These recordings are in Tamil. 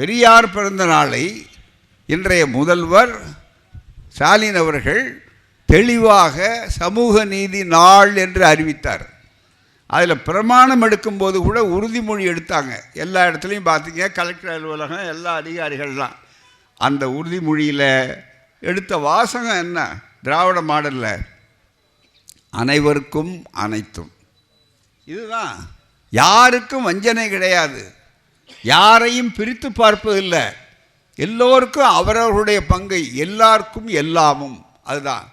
பெரியார் பிறந்த நாளை இன்றைய முதல்வர் ஸ்டாலின் அவர்கள் தெளிவாக சமூக நீதி நாள் என்று அறிவித்தார். அதில் பிரமாணம் எடுக்கும்போது கூட உறுதிமொழி எடுத்தாங்க. எல்லா இடத்துலையும் பார்த்தீங்க கலெக்டர் அலுவலகம் எல்லா அதிகாரிகள்லாம். அந்த உறுதிமொழியில் எடுத்த வாசகம் என்ன? திராவிட மாடலில். அனைவருக்கும் அனைத்தும். இதுதான். யாருக்கும் வஞ்சனை கிடையாது. யாரையும் பிரித்து பார்ப்பதில்லை. எல்லோருக்கும் அவரவர்களுடைய பங்கை எல்லாருக்கும் எல்லாமும். அதுதான்.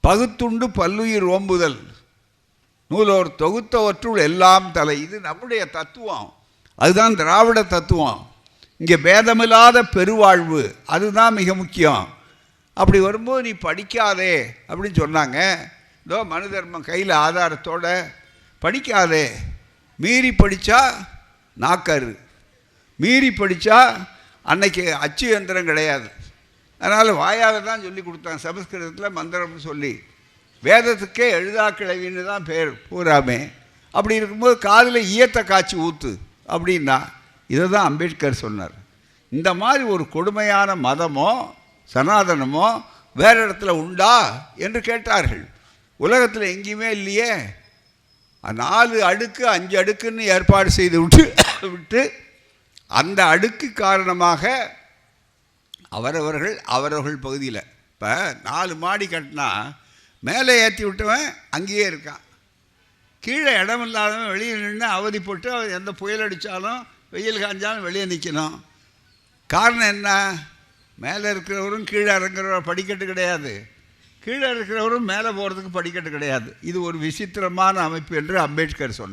பகுத்துண்டு பல்லுயிர் ஓம்புதல். நூலோர் தொகுத்தவற்றுள் எல்லாம் தலை. இது நம்முடைய தத்துவம். அதுதான் திராவிட தத்துவம். இங்கே பேதமில்லாத பெருவாழ்வு. அதுதான் மிக முக்கியம். அப்படி வரும்போது நீ படிக்காதே அப்படின்னு சொன்னாங்க. இதோ மனு தர்மம் கையில் ஆதாரத்தோட படிக்காதே. மீறி படித்தா நாக்கரு. மீறி படித்தா அன்னைக்கு அச்சு எந்திரம் கிடையாது. அதனால் வாயால் தான் சொல்லி கொடுத்தாங்க சமஸ்கிருதத்தில் மந்திரம்னு சொல்லி. வேதத்துக்கே எழுதா கிழவின்னு தான் பேர் பூராமே. அப்படி இருக்கும்போது காதில் ஈயத்தை காய்ச்சி ஊற்று அப்படின்னா இதை தான் அம்பேத்கர் சொன்னார். இந்த மாதிரி ஒரு கொடுமையான மதமோ சனாதனமோ வேறு இடத்துல உண்டா என்று கேட்டார்கள். உலகத்தில் எங்கேயுமே இல்லையே. நாலு அடுக்கு அஞ்சு அடுக்குன்னு ஏற்பாடு செய்து விட்டு விட்டு அந்த அடுக்கு காரணமாக அவரவர்கள் அவரவர்கள் பகுதியில். இப்போ நாலு மாடி கட்டினா மேலே ஏற்றி விட்டவன் அங்கேயே இருக்கான். கீழே இடம் இல்லாதவன் வெளியே நின்று அவதிப்பட்டு அவன் எந்த புயல் அடித்தாலும் வெயில் காஞ்சாலும் வெளியே நிற்கணும் காரணம் என்ன? மேலே இருக்கிறவரும் கீழே இறங்குறவர் படிக்கட்டு கிடையாது. கீழே இருக்கிறவரும் மேலே போகிறதுக்கு படிக்கட்டு கிடையாது. இது ஒரு விசித்திரமான அமைப்பு என்று அம்பேத்கர் சொன்னார்.